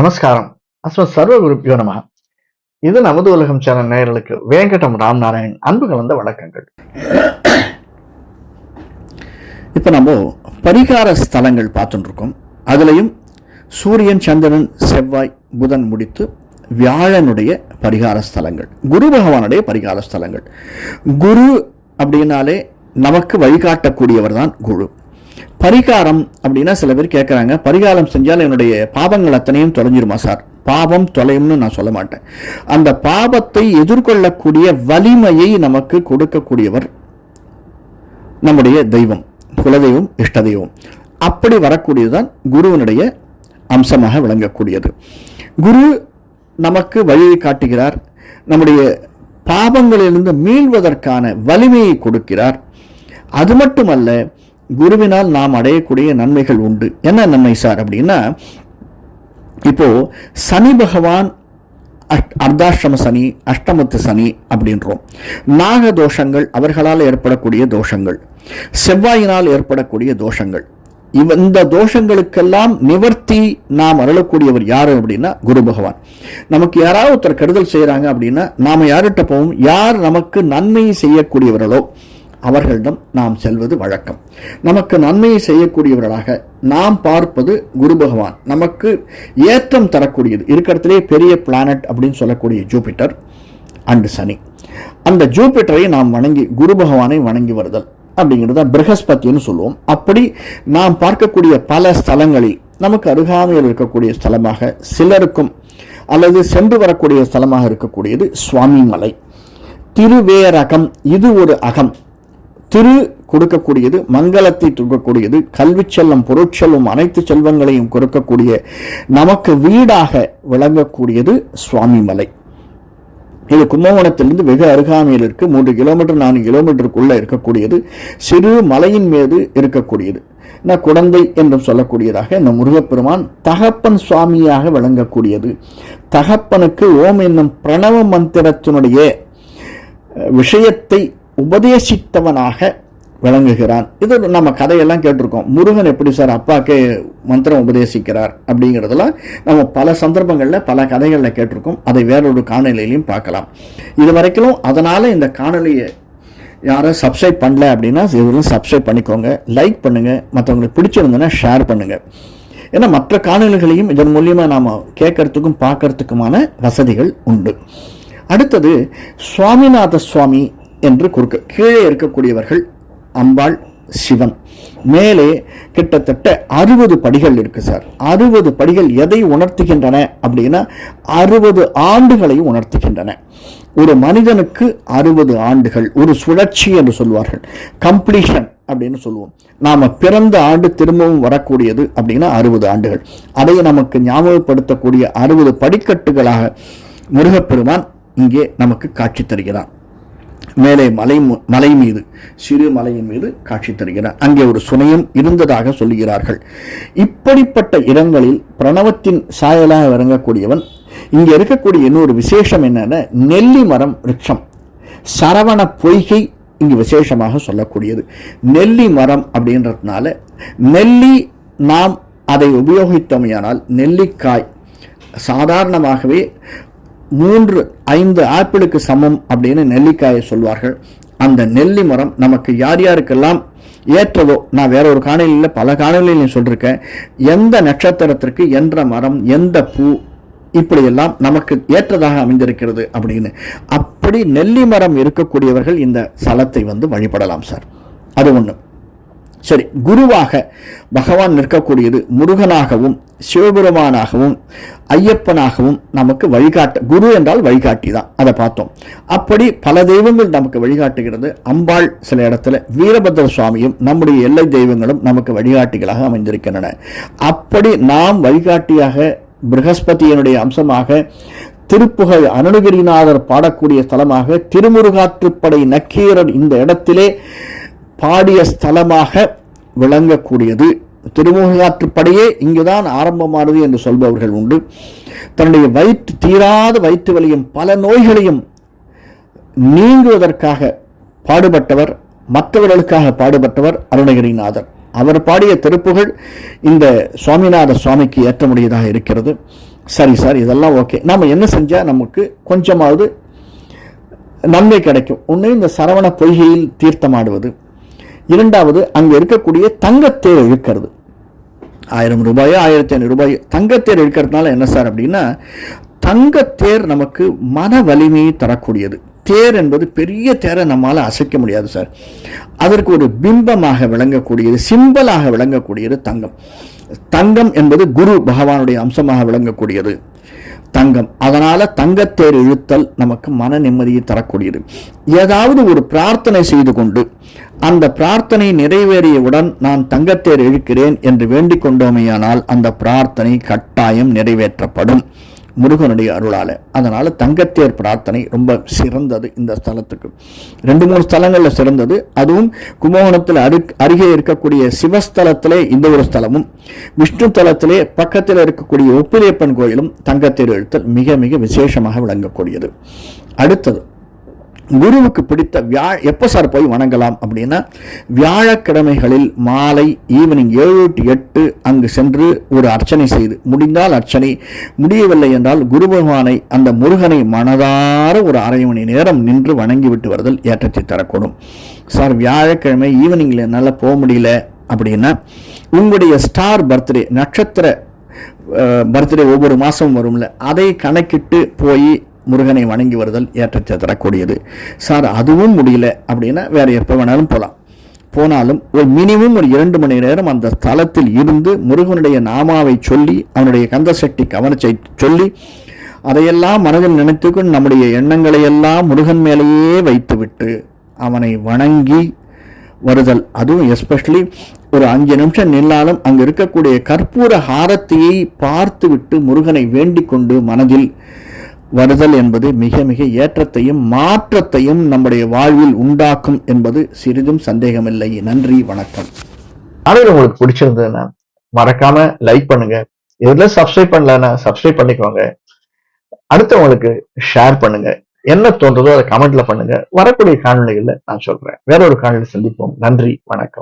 நமஸ்காரம். அஸ்ம சர்வ குருப்பியோ நம. இது நமது உலகம் சேனல் நேயர்களுக்கு வேங்கடம் ராம் நாராயண் அன்பு கலந்த வணக்கங்கள். இப்போ நம்ம பரிகார ஸ்தலங்கள் பார்த்துட்டு இருக்கோம் அதுலேயும் சூரியன் சந்திரன் செவ்வாய் புதன் முடித்து வியாழனுடைய பரிகார ஸ்தலங்கள். குரு பகவானுடைய பரிகார ஸ்தலங்கள். குரு அப்படின்னாலே நமக்கு வழிகாட்டக்கூடியவர் தான் குரு. பரிகாரம் அப்படின்னா சில பேர் கேட்குறாங்க பரிகாரம் செஞ்சால் என்னுடைய பாவங்கள் அத்தனையும் தொலைஞ்சிருமா சார்? பாவம் தொலையும்னு நான் சொல்ல மாட்டேன். அந்த பாவத்தை எதிர்கொள்ளக்கூடிய வலிமையை நமக்கு கொடுக்கக்கூடியவர் நம்முடைய தெய்வம் குலதெய்வம் இஷ்ட தெய்வம் அப்படி வரக்கூடியதுதான் குருவினுடைய அம்சமாக விளங்கக்கூடியது. குரு நமக்கு வழியை காட்டுகிறார். நம்முடைய பாவங்களிலிருந்து மீள்வதற்கான வலிமையை கொடுக்கிறார். அது மட்டுமல்ல குருவினால் நாம் அடையக்கூடிய நன்மைகள் உண்டு. என்ன நன்மை சார் அப்படின்னா இப்போ சனி பகவான் அஷ்ட- அர்த்தாஷ்டம சனி அஷ்டமத்து சனி அப்படின்றோம். நாக தோஷங்கள் அவர்களால் ஏற்படக்கூடிய தோஷங்கள். செவ்வாயினால் ஏற்படக்கூடிய தோஷங்கள். இவ இந்த தோஷங்களுக்கெல்லாம் நிவர்த்தி நாம் அருளக்கூடியவர் யார் அப்படின்னா குரு பகவான். நமக்கு யாராவது ஒருத்தர் கெடுதல் செய்கிறாங்க அப்படின்னா நாம் யார்கிட்ட போவோம்? யார் நமக்கு நன்மை செய்யக்கூடியவர்களோ? அவர்களிடம் நாம் செல்வது வழக்கம். நமக்கு நன்மையை செய்யக்கூடியவர்களாக நாம் பார்ப்பது குரு பகவான். நமக்கு ஏற்றம் தரக்கூடியது. இருக்கிறதுலே பெரிய பிளானட் அப்படின்னு சொல்லக்கூடிய ஜூபிட்டர் அண்டு சனி. அந்த ஜூபிட்டரை நாம் வணங்கி குரு பகவானை வணங்கி வருதல் அப்படிங்கிறது தான் சொல்லுவோம். அப்படி நாம் பார்க்கக்கூடிய பல ஸ்தலங்களில் நமக்கு அருகாமையில் இருக்கக்கூடிய ஸ்தலமாக சிலருக்கும் அல்லது சென்று வரக்கூடிய ஸ்தலமாக இருக்கக்கூடியது சுவாமி மலை திருவேரகம் இது ஒரு அகம். திரு கொடுக்கக்கூடியது மங்களத்தை கொடுக்கக்கூடியது கல்வி செல்லம் பொருட்செல்வம் அனைத்து செல்வங்களையும் கொடுக்கக்கூடிய நமக்கு வீடாக விளங்கக்கூடியது சுவாமி மலை இது கும்பகோணத்திலிருந்து வெகு அருகாமையில் இருக்கு. மூன்று கிலோமீட்டர் நான்கு கிலோமீட்டருக்குள்ள இருக்கக்கூடியது. சிறு மலையின் மீது இருக்கக்கூடியது. நான் குடந்தை என்றும் சொல்லக்கூடியதாக இந்த முருகப்பெருமான் தகப்பன் சுவாமியாக விளங்கக்கூடியது. தகப்பனுக்கு ஓம் என்னும் பிரணவ மந்திரத்தினுடைய விஷயத்தை உபதேசித்தவனாக விளங்குகிறான். இது நம்ம கதையெல்லாம் கேட்டிருக்கோம். முருகன் எப்படி சார் அப்பாக்கு மந்திரம் உபதேசிக்கிறார் அப்படிங்கிறதெல்லாம் நம்ம பல சந்தர்ப்பங்களில் பல கதைகளில் கேட்டிருக்கோம். அதை வேறொரு காணொலியிலையும் பார்க்கலாம். இது வரைக்கும் அதனால் இந்த காணொலியை யாரும் சப்ஸ்கிரைப் பண்ணல அப்படின்னா இதுவும் சப்ஸ்கிரைப் பண்ணிக்கோங்க. லைக் பண்ணுங்கள் மற்றவங்களுக்கு பிடிச்சிருந்ததுன்னா ஷேர் பண்ணுங்கள் ஏன்னா மற்ற காணொலிகளையும் இதன் மூலியமாக நாம் கேட்கறதுக்கும் பார்க்கறதுக்குமான வசதிகள் உண்டு. அடுத்தது சுவாமிநாத சுவாமி என்று குறுக்க கீழே இருக்கக்கூடியவர்கள் அம்பாள் சிவன். மேலே கிட்டத்தட்ட அறுபது படிகள் இருக்கு சார். அறுபது படிகள் எதை உணர்த்துகின்றன அப்படின்னா அறுபது ஆண்டுகளை உணர்த்துகின்றன. ஒரு மனிதனுக்கு அறுபது ஆண்டுகள் ஒரு சுழற்சி என்று சொல்வார்கள். கம்ப்ளீஷன் அப்படின்னு சொல்லுவோம். நாம் பிறந்த ஆண்டு திரும்பவும் வரக்கூடியது அப்படின்னா அறுபது ஆண்டுகள். அதை நமக்கு ஞாபகப்படுத்தக்கூடிய அறுபது படிக்கட்டுகளாக முருகப்பெருமான் இங்கே நமக்கு காட்சி தருகிறான். மேலே மலை மு- மலை மீது சிறு மலையின் மீது காட்சி தருகிறார். அங்கே ஒரு சுனையும் இருந்ததாக சொல்லுகிறார்கள். இப்படிப்பட்ட இடங்களில் பிரணவத்தின் சாயலாக விளங்கக்கூடியவன் இங்கே இருக்கக்கூடிய இன்னொரு விசேஷம் என்னன்னா நெல்லி மரம் விருட்சம். சரவண பொய்கை இங்கு விசேஷமாக சொல்லக்கூடியது. நெல்லி மரம் அப்படின்றதுனால நெல்லி நாம் அதை உபயோகித்தோமையானால் நெல்லிக்காய் சாதாரணமாகவே மூன்று ஐந்து ஆப்பிளுக்கு சமம் அப்படின்னு நெல்லிக்காயை சொல்வார்கள். அந்த நெல்லி மரம் நமக்கு யார் யாருக்கெல்லாம் ஏற்றதோ நான் வேற ஒரு காணொலியில் பல காணொலியிலையும் சொல்லியிருக்கேன் எந்த நட்சத்திரத்திற்கு என்ற மரம் எந்த பூ இப்படியெல்லாம் நமக்கு ஏற்றதாக அமைந்திருக்கிறது அப்படின்னு. அப்படி நெல்லி மரம் இருக்கக்கூடியவர்கள் இந்த ஸ்தலத்தை வந்து வழிபடலாம் சார். அது ஒன்று சரி குருவாக பகவான் நிற்கக்கூடியது முருகனாகவும் சிவபெருமானாகவும் ஐயப்பனாகவும் நமக்கு வழிகாட்ட குரு என்றால் வழிகாட்டி தான் அதை பார்த்தோம். அப்படி பல தெய்வங்கள் நமக்கு வழிகாட்டுகிறது. அம்பாள் சில இடத்துல வீரபத்ர சுவாமியும் நம்முடைய எல்லை தெய்வங்களும் நமக்கு வழிகாட்டிகளாக அமைந்திருக்கின்றன. அப்படி நாம் வழிகாட்டியாக பிரகஸ்பதியனுடைய அம்சமாக திருப்புகழ் அருணகிரிநாதர் பாடக்கூடிய ஸ்தலமாக திருமுருகாற்றுப்படை நக்கீரர் இந்த இடத்திலே பாடிய ஸ்தலமாக விளங்கக்கூடியது. திருமுகாற்றுப்படையே இங்குதான் ஆரம்பமானது என்று சொல்பவர்கள் உண்டு. தன்னுடைய வயிற்று தீராத வயிற்று வலியும் பல நோய்களையும் நீங்குவதற்காக பாடுபட்டவர் மற்றவர்களுக்காக பாடுபட்டவர் அருணகிரிநாதர். அவர் பாடிய திருப்புகழ் இந்த சுவாமிநாத சுவாமிக்கு ஏற்றமுடியதாக இருக்கிறது. சரி சார் இதெல்லாம் ஓகே. நாம் என்ன செஞ்சால் நமக்கு கொஞ்சமாவது நன்மை கிடைக்கும். ஒன்று இந்த சரவண பொய்கையில் தீர்த்தமாடுவது. இரண்டாவது அங்கே இருக்கக்கூடிய தங்கத்தேர் இழுக்கிறது. ஆயிரம் ரூபாயோ ஆயிரத்தி ஐநூறு ரூபாயோ தங்கத்தேர் இழுக்கிறதுனால என்ன சார் அப்படின்னா தங்கத்தேர் நமக்கு மன வலிமையை தரக்கூடியது. தேர் என்பது பெரிய தேரை நம்மால் அசைக்க முடியாது சார். அதற்கு ஒரு பிம்பமாக விளங்கக்கூடியது சிம்பலாக விளங்கக்கூடியது தங்கம். தங்கம் என்பது குரு பகவானுடைய அம்சமாக விளங்கக்கூடியது. தங்கம். அதனால் தங்கத்தேர் இழுத்தல் நமக்கு மன நிம்மதியை தரக்கூடியது. ஏதாவது ஒரு பிரார்த்தனை செய்து கொண்டு அந்த பிரார்த்தனை நிறைவேறியவுடன் நான் தங்கத்தேர் இழுக்கிறேன் என்று வேண்டிக் கொண்டோமேயானால் அந்த பிரார்த்தனை கட்டாயம் நிறைவேற்றப்படும். முருகனுடைய அருளால. அதனால் தங்கத்தேர் பிரார்த்தனை ரொம்ப சிறந்தது இந்த ஸ்தலத்துக்கு. ரெண்டு மூணு ஸ்தலங்களில் சிறந்தது. அதுவும் கும்பகோணத்தில் அரு அருகே இருக்கக்கூடிய சிவஸ்தலத்திலே இந்த ஒரு ஸ்தலமும் விஷ்ணு தலத்திலே பக்கத்தில் இருக்கக்கூடிய ஒப்பிலியப்பன் கோயிலும் தங்கத்தேர் எழுத்தல் மிக மிக விசேஷமாக விளங்கக்கூடியது. அடுத்தது குருவுக்கு பிடித்த வியா எப்போ சார் போய் வணங்கலாம் அப்படின்னா வியாழக்கிழமைகளில் மாலை ஈவினிங் ஏழு டு எட்டு அங்கு சென்று ஒரு அர்ச்சனை செய்து முடிந்தால் அர்ச்சனை முடியவில்லை என்றால் குரு பகவானை அந்த முருகனை மனதார ஒரு அரை மணி நேரம் நின்று வணங்கிவிட்டு வருதல் ஏற்றத்தை தரக்கூடும். சார் வியாழக்கிழமை ஈவினிங்கில் என்னால் போக முடியல அப்படின்னா உங்களுடைய ஸ்டார் பர்த்டே நட்சத்திர பர்த்டே ஒவ்வொரு மாதமும் வரும்ல அதை கணக்கிட்டு போய் முருகனை வணங்கி வருதல் ஏற்றத்தை தரக்கூடியது. சார் அதுவும் முடியல அப்படின்னா வேறு எப்போ வேணாலும் போகலாம் போனாலும் ஒரு மினிமம் ஒரு இரண்டு மணி நேரம் அந்த ஸ்தலத்தில் இருந்து முருகனுடைய நாமாவை சொல்லி அவனுடைய கந்தசக்தி கவனத்தை சொல்லி அதையெல்லாம் மனதில் நினைத்துக்கொண்டு நம்முடைய எண்ணங்களை எல்லாம் முருகன் மேலேயே வைத்துவிட்டு அவனை வணங்கி வருதல். அதுவும் எஸ்பெஷலி ஒரு அஞ்சு நிமிஷம் நின்னாலும் அங்கு இருக்கக்கூடிய கற்பூர ஹாரத்தையை பார்த்துவிட்டு முருகனை வேண்டிக் கொண்டு மனதில் வருதல் என்பது மிக மிக ஏற்றத்தையும் மாற்றத்தையும் நம்முடைய வாழ்வில் உண்டாக்கும் என்பது சிறிதும் சந்தேகமில்லை. நன்றி வணக்கம். ஆனால் உங்களுக்கு பிடிச்சிருந்ததுன்னா மறக்காம லைக் பண்ணுங்க. இதுல சப்ஸ்கிரைப் பண்ணலன்னா சப்ஸ்கிரைப் பண்ணிக்கோங்க. அடுத்தவங்களுக்கு ஷேர் பண்ணுங்க. என்ன தோன்றதோ அதை கமெண்ட்ல பண்ணுங்க. வரக்கூடிய காணொளிகள்ல நான் சொல்றேன். வேற ஒரு காணொலி சந்திப்போம். நன்றி வணக்கம்.